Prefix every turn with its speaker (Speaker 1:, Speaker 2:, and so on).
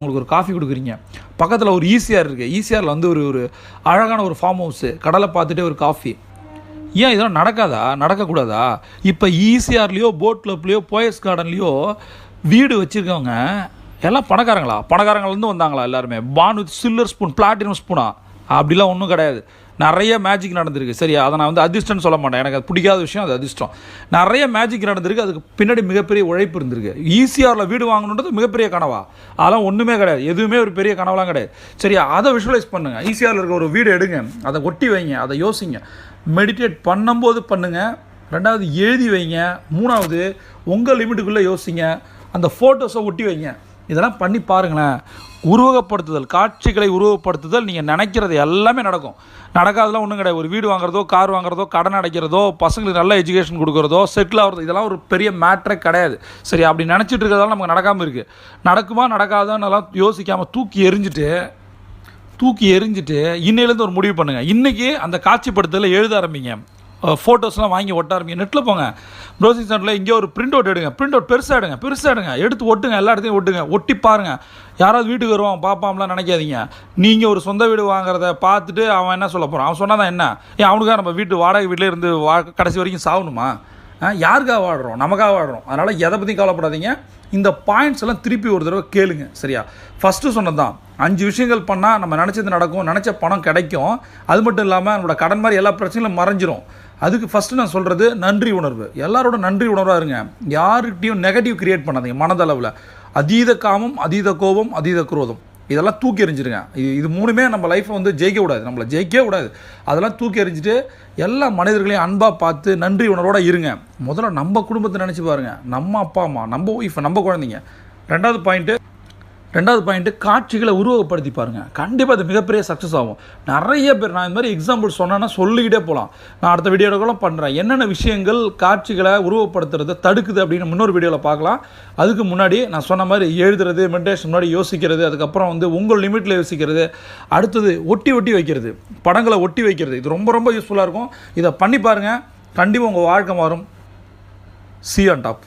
Speaker 1: உங்களுக்கு ஒரு காஃபி கொடுக்குறீங்க. பக்கத்தில் ஒரு ஈசிஆர் இருக்குது ஈசிஆரில் வந்து ஒரு ஒரு அழகான ஒரு ஃபார்ம் ஹவுஸு கடலை பார்த்துட்டே ஒரு காஃபி ஏன் இதெல்லாம் நடக்காதா? நடக்கக்கூடாதா? இப்போ ஈசிஆர்லேயோ போட் கிளப்லேயோ போயஸ் கார்டன்லேயோ வீடு வச்சுருக்கவங்க எல்லாம் பணக்காரங்களா? பணக்காரங்கள்லேருந்து வந்தாங்களா எல்லாருமே? Born with silver spoon platinum ஸ்பூனா அப்படிலாம் ஒன்றும் கிடையாது. நிறைய மேஜிக் நடந்திருக்கு. சரியா அதை நான் வந்து அதிர்ஷ்டம்னு சொல்ல மாட்டேன். எனக்கு அது பிடிக்காத விஷயம் அது அதிர்ஷ்டம். நிறைய மேஜிக் நடந்திருக்கு. அதுக்கு பின்னாடி மிகப்பெரிய உழைப்பு இருந்திருக்கு. ஈஸியாரில் வீடு வாங்கணுன்றது மிகப்பெரிய கனவா? அதெல்லாம் ஒன்றுமே கிடையாது. எதுவுமே ஒரு பெரிய கனவெலாம் கிடையாது. சரியா அதை விஷுவலைஸ் பண்ணுங்கள் ஈஸியாரில் இருக்க ஒரு வீடு எடுங்க. அதை ஒட்டி வைங்க. அதை யோசிங்க. மெடிடேட் பண்ணும்போது பண்ணுங்கள் ரெண்டாவது எழுதி வைங்க. மூணாவது உங்கள் லிமிட்டுக்குள்ளே யோசிங்க. அந்த ஃபோட்டோஸை ஒட்டி வைங்க. இதெல்லாம் பண்ணி பாருங்களேன். உருவகப்படுத்துதல் காட்சிகளை உருவகப்படுத்துதல் நீங்கள் நினைக்கிறது எல்லாமே நடக்கும். நடக்காதெல்லாம் ஒன்றும் கிடையாது. ஒரு வீடு வாங்குறதோ கார் வாங்குறதோ கடன் அடைக்கிறதோ பசங்களுக்கு நல்ல எஜுகேஷன் கொடுக்குறதோ செட்டில் ஆகிறது இதெல்லாம் ஒரு பெரிய மேட்ரே கிடையாது. சரி அப்படி நினச்சிட்டு இருக்கிறதால நமக்கு நடக்காமல் இருக்குது நடக்குமா நடக்காதான்னு எல்லாம் யோசிக்காமல் தூக்கி எரிஞ்சுட்டு தூக்கி எரிஞ்சுட்டு இன்னையிலேருந்து ஒரு முடிவு பண்ணுங்கள் இன்றைக்கி அந்த காட்சிப்படுத்தலை எழுத ஆரம்பிங்க. ஃபோட்டோஸ்லாம் வாங்கி ஒட்ட ஆரம்பிங்க நெட்டில் போங்க ப்ரௌசிங் சென்டரில் இங்கே ஒரு பிரிண்ட் அவுட் எடுங்க. பிரிண்ட் அவுட் பெருசாக எடுங்க. பெருசாக எடுங்க. எடுத்து ஒட்டுங்க. எல்லா இடத்தையும் ஒட்டுங்க. ஒட்டி பாருங்கள் யாராவது வீட்டுக்கு வருவான் பார்ப்பாம்லாம் நினைக்காதீங்க. நீங்கள் ஒரு சொந்த வீடு வாங்குறத பார்த்துட்டு அவன் என்ன சொல்ல போகிறான் அவன் சொன்னால் தான் என்ன? ஏன் அவனுக்காக நம்ம வீட்டு வாடகை வீட்டிலே இருந்து வா கடைசி வரைக்கும் சாகணுமா? யாருக்காக வாடுறோம்? நமக்காக வாடுறோம். அதனால் எதை பற்றி கவலைப்படாதீங்க. இந்த பாயிண்ட்ஸ் எல்லாம் திருப்பி ஒரு தடவை கேளுங்க. சரியா? ஃபஸ்ட்டு சொன்னது தான் அஞ்சு விஷயங்கள் பண்ணால் நம்ம நினச்சது நடக்கும். நினச்ச பணம் கிடைக்கும். அது மட்டும் இல்லாமல் நம்மளோட கடன் மாதிரி எல்லா பிரச்சனைகளும் மறைஞ்சிரும். அதுக்கு ஃபஸ்ட்டு நான் சொல்கிறது நன்றி உணர்வு. எல்லாரோட நன்றி உணர்வாக இருங்க. யாருக்கிட்டையும் நெகட்டிவ் க்ரியேட் பண்ணாதீங்க. மனதளவில். அதீத காமம் அதீத கோபம் அதீத குரோதம். இதெல்லாம் தூக்கி எறிஞ்சிருங்க. இது இது மூணுமே நம்ம லைஃப்பை வந்து ஜெயிக்க கூடாது. நம்மளை ஜெயிக்கவே கூடாது. அதெல்லாம் தூக்கி எறிஞ்சிட்டு எல்லா மனிதர்களையும் அன்பாக பார்த்து நன்றி உணர்வோடு இருங்க. முதல்ல நம்ம குடும்பத்தை நினச்சி பாருங்கள் நம்ம அப்பா அம்மா நம்ம ஒய்ஃப் நம்ம குழந்தைங்க. ரெண்டாவது பாயிண்ட்டு ரெண்டாவது பாயிண்ட்டு காட்சிகளை உருவகப்படுத்தி பாருங்கள் கண்டிப்பாக அது மிகப்பெரிய சக்ஸஸ் ஆகும். நிறைய பேர் நான் இந்த மாதிரி எக்ஸாம்பிள் சொன்னேன்னா சொல்லிக்கிட்டே போகலாம் நான் அடுத்த வீடியோவில் கூட பண்ணுறேன் என்னென்ன விஷயங்கள் காட்சிகளை உருவப்படுத்துறதை தடுக்குது அப்படின்னு முன்னொரு வீடியோவில் பார்க்கலாம். அதுக்கு முன்னாடி நான் சொன்ன மாதிரி எழுதுறது மெடிடேஷன் முன்னாடி யோசிக்கிறது அதுக்கப்புறம் வந்து உங்கள் லிமிட்டில் யோசிக்கிறது அடுத்தது ஒட்டி ஒட்டி வைக்கிறது படங்களை ஒட்டி வைக்கிறது. இது ரொம்ப ரொம்ப யூஸ்ஃபுல்லாக இருக்கும். இதை பண்ணி பாருங்கள் கண்டிப்பாக உங்கள் வாழ்க்கை மாறும். C on top